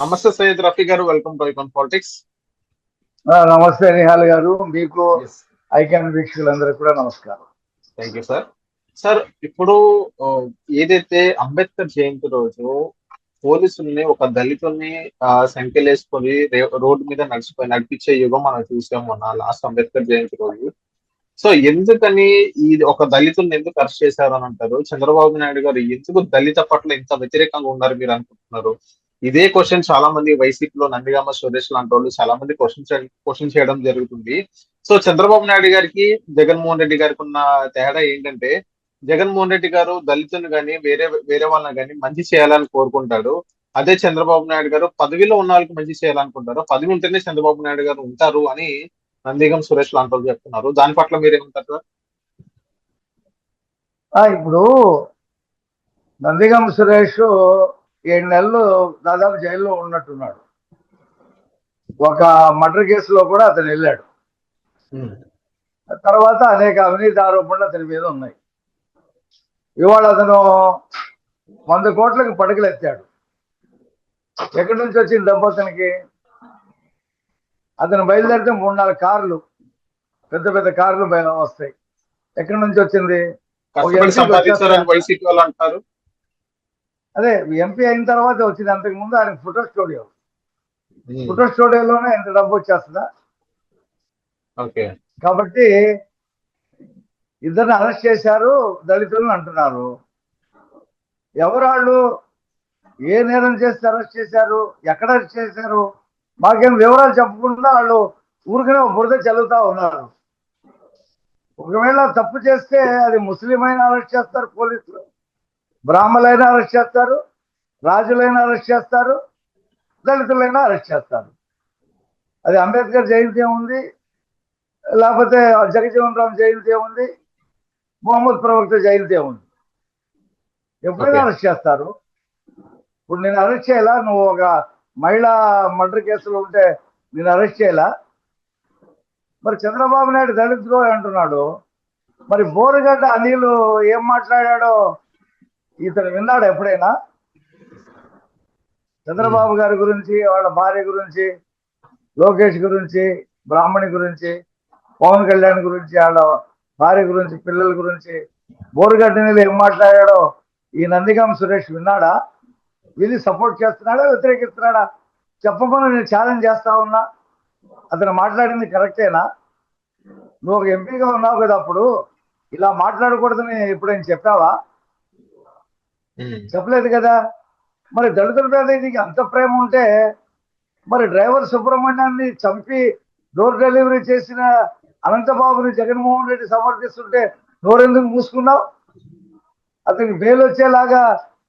నమస్తే సయ్యద్ రఫీ గారు welcome to icon politics. నమస్తే నిహాల్ గారు మీకు ఐకాన్ వీక్షకులందరూ కూడా నమస్కారం. థ్యాంక్ యూ సార్ సార్ ఇప్పుడు ఏదైతే అంబేద్కర్ జయంతి రోజు పోలీసుల్ని ఒక దళితుల్ని సంఖ్యలేసుకొని రోడ్డు మీద నడిచిపోయి నడిపించే యుగం మనం చూసాం మొన్న లాస్ట్ అంబేద్కర్ జయంతి రోజు. సో ఎందుకని ఈ ఒక దళితుల్ని ఎందుకు అరెస్ట్ చేశారు అని అంటారు? చంద్రబాబు నాయుడు గారు ఎందుకు దళిత పట్ల ఇంత వ్యతిరేకంగా ఉన్నారు మీరు అనుకుంటున్నారు? ఇదే క్వశ్చన్ చాలా మంది వైసీపీలో నందిగామ సురేష్ లాంటి వాళ్ళు చాలా మంది క్వశ్చన్ క్వశ్చన్ చేయడం జరుగుతుంది. సో చంద్రబాబు నాయుడు గారికి జగన్మోహన్ రెడ్డి గారికి ఉన్న తేడా ఏంటంటే జగన్మోహన్ రెడ్డి గారు దళితులను కానీ వేరే వేరే వాళ్ళని కానీ మంచి చేయాలని కోరుకుంటాడు. అదే చంద్రబాబు నాయుడు గారు పదవిలో ఉన్న వాళ్ళకి మంచి చేయాలనుకుంటారు. పదవి ఉంటేనే చంద్రబాబు నాయుడు గారు ఉంటారు అని నందిగం సురేష్ లాంటి వాళ్ళు చెప్తున్నారు. దాని పట్ల మీరేమంటారు సార్? ఆ, ఇప్పుడు నందిగం సురేష్ ఏడు నెలలు దాదాపు జైల్లో ఉన్నట్టున్నాడు. ఒక మర్డర్ కేసులో కూడా అతను వెళ్ళాడు. తర్వాత అనేక అవినీతి ఆరోపణలు అతని మీద ఉన్నాయి. ఇవాళ అతను వంద కోట్లకు పడకలు ఎత్తాడు. ఎక్కడి నుంచి వచ్చింది డబ్బు అతనికి? అతను బయలుదేరితే మూడు నాలుగు కార్లు పెద్ద పెద్ద కార్లు వస్తాయి. ఎక్కడి నుంచి వచ్చింది కష్టపడి ఎంపీకి సంపాదించారని వైసీపీ వాళ్ళు అంటారు అదే ఎంపీ అయిన తర్వాత వచ్చింది. అంతకు ముందు ఆయన ఫోటో స్టూడియో. ఫోటో స్టూడియోలోనే ఎంత డబ్బు వచ్చేస్తుందా? ఓకే. కాబట్టి ఇద్దరిని అరెస్ట్ చేశారు దళితులను అంటున్నారు. ఎవరు వాళ్ళు ఏ నేరం చేస్తే అరెస్ట్ చేశారు ఎక్కడ అరెస్ట్ చేశారు మాకేం వివరాలు చెప్పకుండా వాళ్ళు ఊరికనే బురద చల్లుతా ఉన్నారు. ఒకవేళ తప్పు చేస్తే అది ముస్లిం అయినా అరెస్ట్ చేస్తారు పోలీసులు. బ్రాహ్మణులైనా అరెస్ట్ చేస్తారు రాజులైనా అరెస్ట్ చేస్తారు దళితులైనా అరెస్ట్ చేస్తారు. అది అంబేద్కర్ జయంతి ఉంది లేకపోతే జగజీవన్ రామ్ జయంతి ఉంది మొహమ్మద్ ప్రవక్త జయంతి ఉంది. ఎప్పుడైనా. అరెస్ట్ చేస్తారు. ఇప్పుడు నేను అరెస్ట్ చేయాలా? నువ్వు ఒక మహిళా మర్డర్ కేసులో ఉంటే నేను అరెస్ట్ చేయాలా? మరి చంద్రబాబు నాయుడు దళితుడు అంటున్నాడు. మరి బోరగడ్డ అనిల్ ఏం మాట్లాడాడో? ఇతను విన్నాడు ఎప్పుడైనా? చంద్రబాబు గారి గురించి వాళ్ళ భార్య గురించి లోకేష్ గురించి బ్రాహ్మణి గురించి పవన్ కళ్యాణ్ గురించి వాళ్ళ భార్య గురించి పిల్లల గురించి బోరుగడ్డ నీళ్ళు ఏం మాట్లాడాడో ఈ నందిగాం సురేష్ విన్నాడా? విని సపోర్ట్ చేస్తున్నాడా వ్యతిరేకిస్తున్నాడా? చెప్పమని నేను ఛాలెంజ్ చేస్తా ఉన్నా. అతను మాట్లాడింది కరెక్టేనా నువ్వు ఒక ఎంపీగా ఉన్నావు కదా అప్పుడు. ఇలా మాట్లాడకూడదని ఎప్పుడైనా చెప్పావా. చెప్పలేదు కదా? మరి దళితుల మీద నీకు అంత ప్రేమ ఉంటే మరి డ్రైవర్ సుబ్రహ్మణ్యాన్ని చంపి డోర్ డెలివరీ చేసిన అనంతబాబుని జగన్మోహన్ రెడ్డి సమర్థిస్తుంటే నోరెందుకు మూసుకున్నావు? అతనికి బెయిల్ వచ్చేలాగా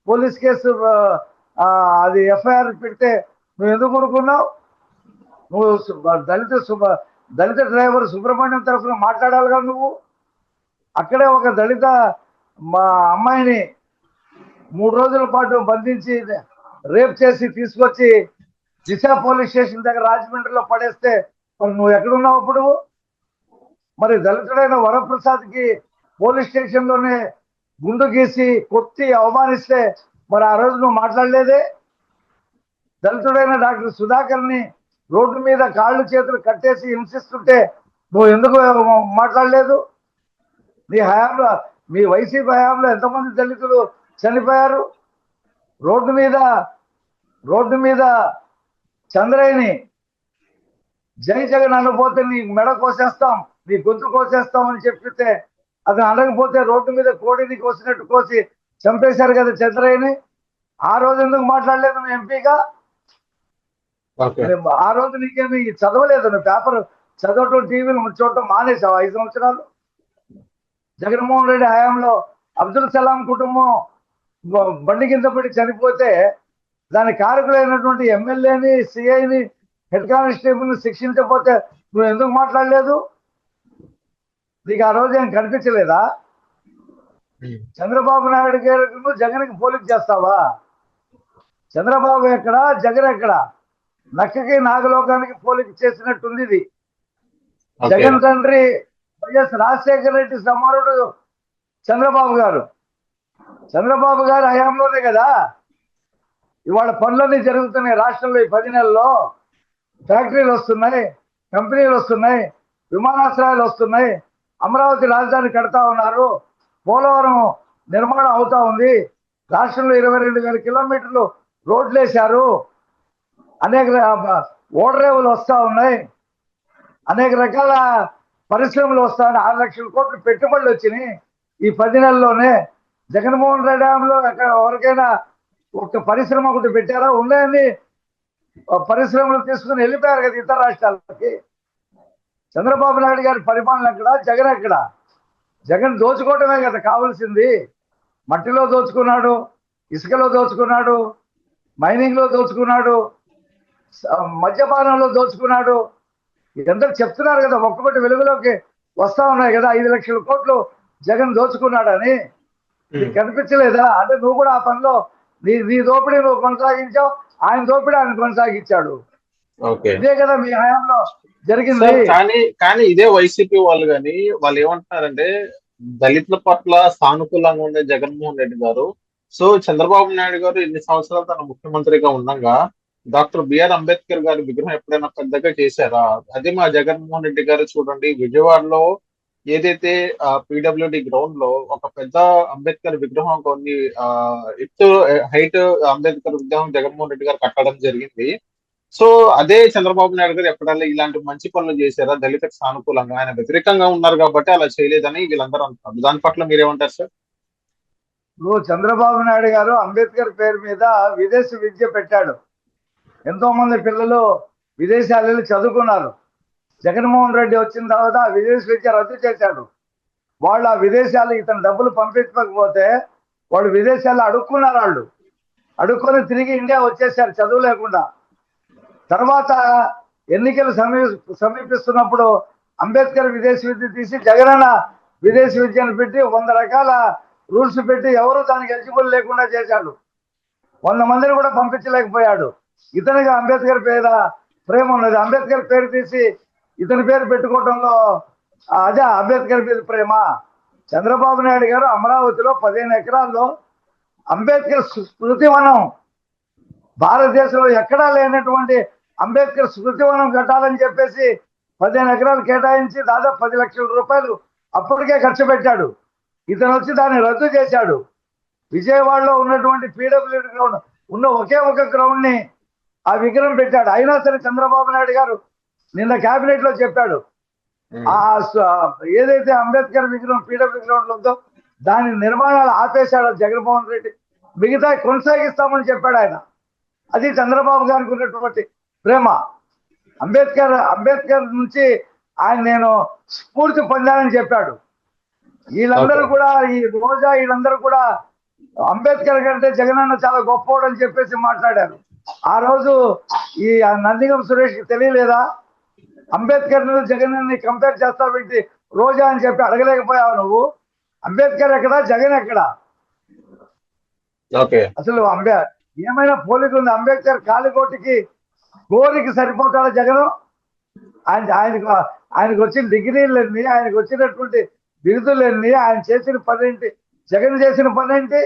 పోలీస్ కేసు అది ఎఫ్ఐఆర్ పెడితే నువ్వు ఎందుకు కొనుక్కున్నావు? నువ్వు దళిత సుబ దళిత డ్రైవర్ సుబ్రహ్మణ్యం తరఫున మాట్లాడాలిగా నువ్వు? అక్కడే ఒక దళిత మా అమ్మాయిని మూడు రోజుల పాటు బంధించి రేప్ చేసి తీసుకొచ్చి దిశ పోలీస్ స్టేషన్ దగ్గర రాజమండ్రిలో పడేస్తే మరి నువ్వు ఎక్కడున్నావు అప్పుడు? మరి దళితుడైన వరప్రసాద్కి పోలీస్ స్టేషన్లోనే గుండు గీసి కొట్టి అవమానిస్తే మరి ఆ రోజు నువ్వు మాట్లాడలేదే? దళితుడైన డాక్టర్ సుధాకర్ని రోడ్డు మీద కాళ్ళు చేతులు కట్టేసి హింసిస్తుంటే నువ్వు ఎందుకు మాట్లాడలేదు? నీ హయాంలో మీ వైసీపీ హయాంలో ఎంతమంది దళితులు చనిపోయారు. రోడ్డు మీద రోడ్డు మీద చంద్రయ్యని జై జగన్ అనబోతే నీ మెడ కోసేస్తాం నీ గొంతు కోసేస్తాం అని చెప్పితే అతను అనకపోతే రోడ్డు మీద కోడిని కోసినట్టు కోసి చంపేశారు కదా చంద్రయ్యని. ఆ రోజు ఎందుకు మాట్లాడలేదు నువ్వు ఎంపీగా? ఆ రోజు నీకేమి చదవలేదు నువ్వు పేపర్ చదవటం టీవీలు చూడటం మానేసావు ఐదు సంవత్సరాలు? జగన్మోహన్ రెడ్డి హయాంలో అబ్దుల్ సలాం కుటుంబం బండి కింద పడి చనిపోతే దాని కారకులైనటువంటి ఎమ్మెల్యేని సిఐని హెడ్ కానిస్టేబుల్ శిక్షించకపోతే నువ్వు ఎందుకు మాట్లాడలేదు? నీకు ఆ రోజు ఏం కనిపించలేదా. చంద్రబాబు నాయుడు నువ్వు జగన్కి పోలిక చేస్తావా? చంద్రబాబు ఎక్కడ? జగన్ ఎక్కడ? నక్కకి నాగలోకానికి పోలిక చేసినట్టుంది ఇది. జగన్ తండ్రి వైఎస్ రాజశేఖర రెడ్డి సమానుడు చంద్రబాబు గారు. చంద్రబాబు గారు హయాంలోనే కదా. ఇవాళ పనులన్నీ జరుగుతున్నాయి. రాష్ట్రంలో ఈ పది నెలల్లో ఫ్యాక్టరీలు వస్తున్నాయి కంపెనీలు వస్తున్నాయి విమానాశ్రయాలు వస్తున్నాయి. అమరావతి రాజధాని కడతా ఉన్నారు. పోలవరం నిర్మాణం అవుతా ఉంది. రాష్ట్రంలో ఇరవై రెండు వేల కిలోమీటర్లు రోడ్లు వేశారు. అనేక ఓడరేవులు వస్తూ ఉన్నాయి. అనేక రకాల పరిశ్రమలు వస్తా ఉన్నాయి ఆరు లక్షల కోట్లు పెట్టుబడులు వచ్చినాయి ఈ పది నెలల్లోనే. జగన్మోహన్ రెడ్డి హయాంలో ఎక్కడ ఎవరికైనా ఒక పరిశ్రమ ఒకటి పెట్టారా? ఉన్నాయని పరిశ్రమలు తీసుకుని వెళ్ళిపోయారు కదా ఇతర రాష్ట్రాలకి. చంద్రబాబు నాయుడు గారి పరిపాలన ఎక్కడ? జగన్ ఎక్కడ? జగన్ దోచుకోవటమే కదా కావాల్సింది. మట్టిలో దోచుకున్నాడు ఇసుకలో దోచుకున్నాడు మైనింగ్లో దోచుకున్నాడు మద్యపానంలో దోచుకున్నాడు. ఇదంతా చెప్తున్నారు కదా ఒక్కొక్కటి వెలుగులోకి వస్తా ఉన్నాయి కదా. ఐదు లక్షల కోట్లు జగన్ దోచుకున్నాడని. నీకు కనిపించలేదా? అంటే నువ్వు కూడా ఆ పనిలో నీ నీ దోపిడీ నువ్వు కొనసాగించావు ఆయన దోపిడీ ఆయన కొనసాగించాడు. ఇదే కదా మీ హయాంలో జరిగింది. కానీ కానీ ఇదే వైసీపీ వాళ్ళు కానీ వాళ్ళు ఏమంటున్నారంటే దళితుల పట్ల సానుకూలంగా ఉండే జగన్మోహన్ రెడ్డి గారు సో చంద్రబాబు నాయుడు గారు ఇన్ని సంవత్సరాలు తన ముఖ్యమంత్రిగా ఉండగా డాక్టర్ బిఆర్ అంబేద్కర్ గారి విగ్రహం ఎప్పుడైనా పెద్దగా చేశారా? అదే మా జగన్మోహన్ రెడ్డి గారు చూడండి విజయవాడలో ఏదైతే పీడబ్ల్యూడి గ్రౌండ్లో ఒక పెద్ద అంబేద్కర్ విగ్రహం కొన్ని ఎత్తు హైట్ అంబేద్కర్ విగ్రహం జగన్మోహన్ రెడ్డి గారు కట్టడం జరిగింది. సో అదే చంద్రబాబు నాయుడు గారు ఎప్పుడల్లా ఇలాంటి మంచి పనులు చేశారా? దళితకు సానుకూలంగా ఆయన వ్యతిరేకంగా ఉన్నారు కాబట్టి అలా చేయలేదని వీళ్ళందరూ అంటున్నారు. దాని పట్ల మీరేమంటారు సార్? నువ్వు చంద్రబాబు నాయుడు గారు అంబేద్కర్ పేరు మీద విదేశీ విద్య పెట్టాడు. ఎంతో మంది పిల్లలు విదేశాలలో చదువుకున్నారు. జగన్మోహన్ రెడ్డి వచ్చిన తర్వాత ఆ విదేశీ విద్య రద్దు చేశాడు. వాళ్ళు ఆ విదేశాలు ఇతను డబ్బులు పంపించకపోతే వాళ్ళు విదేశాల్లో అడుక్కున్నారు వాళ్ళు. అడుక్కొని తిరిగి ఇండియా వచ్చేసారు చదువు లేకుండా. తర్వాత ఎన్నికలు సమీ సమీపిస్తున్నప్పుడు అంబేద్కర్ విదేశీ విద్య తీసి జగనన్న విదేశీ విద్యను పెట్టి వంద రకాల రూల్స్ పెట్టి ఎవరు దానికి ఎలిజిబుల్ లేకుండా చేశాడు. వంద మందిని కూడా పంపించలేకపోయాడు. ఇతనికి అంబేద్కర్ పేద ప్రేమ ఉన్నది. అంబేద్కర్ పేరు తీసి ఇతని పేరు పెట్టుకోవడంలో అదే అంబేద్కర్ మీద ప్రేమ. చంద్రబాబు నాయుడు గారు అమరావతిలో పదిహేను ఎకరాల్లో అంబేద్కర్ స్మృతివనం భారతదేశంలో ఎక్కడా లేనటువంటి అంబేద్కర్ స్మృతివనం కట్టాలని చెప్పేసి పదిహేను ఎకరాలు కేటాయించి దాదాపు పది లక్షల రూపాయలు అప్పటికే ఖర్చు పెట్టాడు. ఇతను వచ్చి దాన్ని రద్దు చేశాడు. విజయవాడలో ఉన్నటువంటి పీడబ్ల్యూడి గ్రౌండ్ ఉన్న ఒకే ఒక గ్రౌండ్ని ఆ విగ్రహం పెట్టాడు. అయినా సరే చంద్రబాబు నాయుడు గారు నిన్న కేబినెట్లో చెప్పాడు. ఆ ఏదైతే అంబేద్కర్ విగ్రహం పీడబ్ల్యూ గ్రౌండ్ ఉందో దాని నిర్మాణాలు ఆపేశాడు జగన్మోహన్ రెడ్డి. మిగతా కొనసాగిస్తామని చెప్పాడు ఆయన. అది చంద్రబాబు గారికి ఉన్నటువంటి ప్రేమ. అంబేద్కర్ అంబేద్కర్ నుంచి ఆయన నేను స్ఫూర్తి పొందానని చెప్పాడు. వీళ్ళందరూ. కూడా ఈ రోజా వీళ్ళందరూ కూడా అంబేద్కర్ కంటే జగనన్న చాలా గొప్పవాడు అని చెప్పేసి మాట్లాడారు. ఆ రోజు ఈ నందిగం సురేష్ తెలియలేదా? అంబేద్కర్ జగన్ కంపేర్ చేస్తావేంటి రోజా అని చెప్పి అడగలేకపోయావు నువ్వు? అంబేద్కర్ ఎక్కడా? జగన్ ఎక్కడా? ఓకే. అసలు అంబే ఏమైనా పోలిక ఉంది? అంబేద్కర్ కాలికోటికి గోరికి సరిపోతాడా జగన్? ఆయన ఆయనకు ఆయనకు వచ్చిన డిగ్రీలు ఎన్ని? ఆయనకు వచ్చినటువంటి బిరుదులు ఎన్ని? ఆయన చేసిన పని ఏంటి? జగన్ చేసిన పని ఏంటి?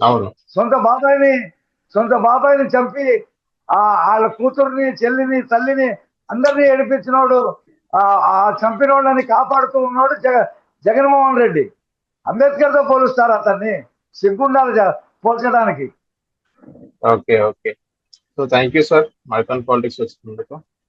అవును. సొంత బాబాయిని సొంత బాబాయిని చంపి ఆ వాళ్ళ కూతుర్ని చెల్లిని తల్లిని అందరినీ ఏడిపించినోడు ఆ ఆ చంపిన వాళ్ళని కాపాడుతూ ఉన్నాడు జగ జగన్మోహన్ రెడ్డి. అంబేద్కర్తో పోలుస్తారు అతన్ని సిగ్గుండాలి పోల్చడానికి. Okay okay. So thank you sir. Mic on politics వచ్చినందుకు.